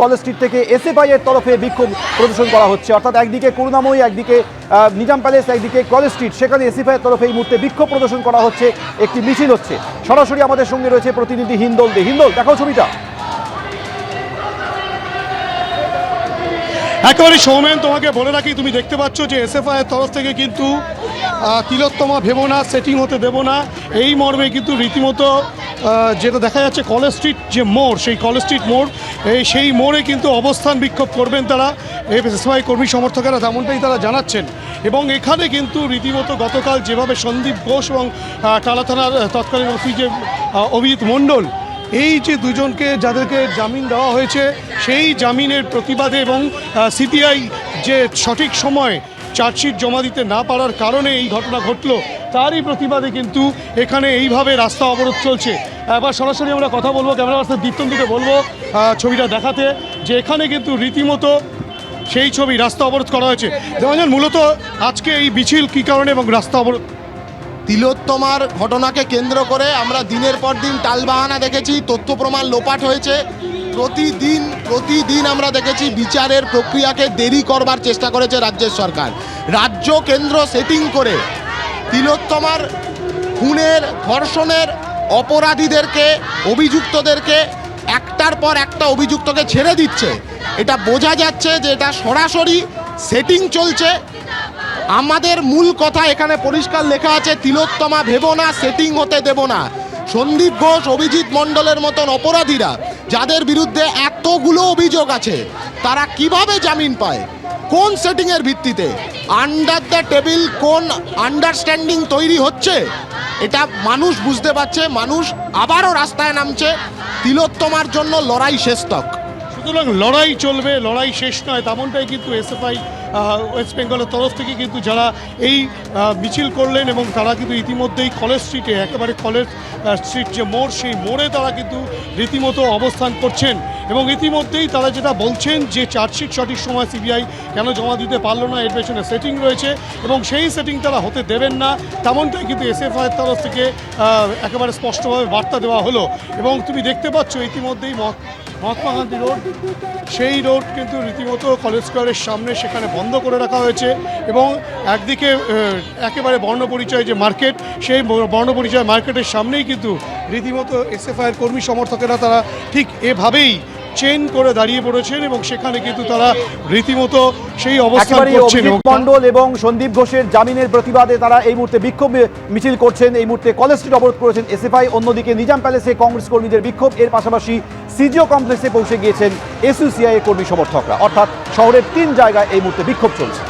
College street থেকে SFI এর তরফে বিক্ষোভ প্রদর্শন করা হচ্ছে। অর্থাৎ একদিকে করুণাময়ী, একদিকে নিজাম প্যালেস, একদিকে কলেজ স্ট্রিট। সেখানে এসএফআই এর তরফে এই মুহূর্তে বিক্ষোভ প্রদর্শন করা হচ্ছে, একটি মিছিল হচ্ছে। সরাসরি আমাদের সঙ্গে রয়েছে প্রতিনিধি হিন্দল দে হিন্দল, দেখাও ছবিটা। একেবারে সৌমেন, তোমাকে বলে রাখি, তুমি দেখতে পাচ্ছ যে এসএফআই এর তরফ থেকে কিন্তু তিলোত্তমা ভেবো না, সেটিং হতে দেবো না। এই মর্মে কিন্তু রীতিমতো যেটা দেখা যাচ্ছে কলেজ স্ট্রিট যে মোড়, সেই কলেজ স্ট্রিট মোড়, এই সেই মোড়ে কিন্তু অবস্থান বিক্ষোভ করবেন তারা। এসএফআই কর্মী সমর্থকেরা তেমনটাই তারা জানাচ্ছেন। এবং এখানে কিন্তু রীতিমতো গতকাল যেভাবে সন্দীপ ঘোষ এবং টালা থানার তৎকালীন ওসি যে অভিজিৎ মণ্ডল এই যে দুজনকে যাদেরকে জামিন দেওয়া হয়েছে, সেই জামিনের প্রতিবাদে এবং সিপিআই যে সঠিক সময় চার্জশিট জমা দিতে না পারার কারণে এই ঘটনা ঘটলো, তারই প্রতিবাদে কিন্তু এখানে এইভাবে রাস্তা অবরোধ চলছে। এবার সরাসরি আমরা কথা বলব, ক্যামেরা পার্সন দীপ্তন্দিকে বলব ছবিটা দেখাতে, যে এখানে কিন্তু রীতিমতো সেই ছবি রাস্তা অবরোধ করা হয়েছে। যেমন মূলত আজকে এই মিছিল কী কারণে এবং রাস্তা অবরোধ তিলোত্তমার ঘটনাকে কেন্দ্র করে আমরা দিনের পর দিন টালবাহানা দেখেছি, তথ্য প্রমাণ লোপাট হয়েছে। প্রতিদিন প্রতিদিন আমরা দেখেছি বিচারের প্রক্রিয়াকে দেরি করবার চেষ্টা করেছে রাজ্যের সরকার। রাজ্য কেন্দ্র সেটিং করে তিলোত্তমার খুনের ধর্ষণের অপরাধীদেরকে, অভিযুক্তদেরকে একটার পর একটা অভিযুক্তকে ছেড়ে দিচ্ছে। এটা বোঝা যাচ্ছে যে এটা সরাসরি সেটিং চলছে। আমাদের মূল কথা এখানে পরিষ্কার লেখা আছে, তিলোত্তমা ভেবো না, সেটিং হতে দেব না। সন্দীপ ঘোষ, অভিজিৎ মণ্ডলের মতন অপরাধীরা, যাদের বিরুদ্ধে এতগুলো অভিযোগ আছে, তারা কীভাবে জামিন পায়? কোন সেটিংয়ের ভিত্তিতে? আন্ডার দ্য টেবিল কোন আন্ডারস্ট্যান্ডিং তৈরি হচ্ছে? এটা মানুষ বুঝতে পারছে, মানুষ আবারও রাস্তায় নামছে। তিলোত্তমার জন্য লড়াই শেষতক সুতরাং লড়াই চলবে, লড়াই শেষ নয়, তেমনটাই কিন্তু এসএফআই ওয়েস্ট বেঙ্গলের তরফ থেকে কিন্তু যারা এই মিছিল করলেন এবং তারা কিন্তু ইতিমধ্যেই কলেজ স্ট্রিটে একেবারে কলেজ স্ট্রিট যে মোড়, সেই মোড়ে তারা কিন্তু রীতিমতো অবস্থান করছেন। এবং ইতিমধ্যেই তারা যেটা বলছেন যে চার্জশিট সঠিক সময় সিবিআই কেন জমা দিতে পারল না, এর পেছনে সেটিং রয়েছে এবং সেই সেটিং তারা হতে দেবেন না, তেমনটাই কিন্তু এসএফআইয়ের তরফ থেকে একেবারে স্পষ্টভাবে বার্তা দেওয়া হলো। এবং তুমি দেখতে পাচ্ছ ইতিমধ্যেই মহাত্মা গান্ধী রোড। সেই রোড কিন্তু রীতিমতো কলেজ স্কোয়ারের সামনে সেখানে বন্ধ করে রাখা হয়েছে এবং একদিকে একেবারে বর্ণপরিচয় যে মার্কেট, সেই বর্ণপরিচয় মার্কেটের সামনেই কিন্তু রীতিমতো এসএফআইয়ের কর্মী সমর্থকেরা তারা ঠিক এভাবেই চেন করে দাঁড়িয়ে পড়েছেন এবং সেখানে কিন্তু তারা রীতিমতো সেই অবস্থান করছেন মণ্ডল এবং সন্দীপ ঘোষের জামিনের প্রতিবাদে তারা এই মুহূর্তে বিক্ষোভ মিছিল করছেন এই মুহূর্তে কলেজ স্ট্রিট অবরোধ করেছেন এসএফআই অন্যদিকে নিজাম প্যালেসে কংগ্রেস কর্মীদের বিক্ষোভ এর পাশাপাশি সিজিও কমপ্লেক্সে পৌঁছে গিয়েছেন এসইউসিআই এর কর্মী সমর্থকরা। অর্থাৎ শহরের তিন জায়গায় এই মুহূর্তে বিক্ষোভ চলছে।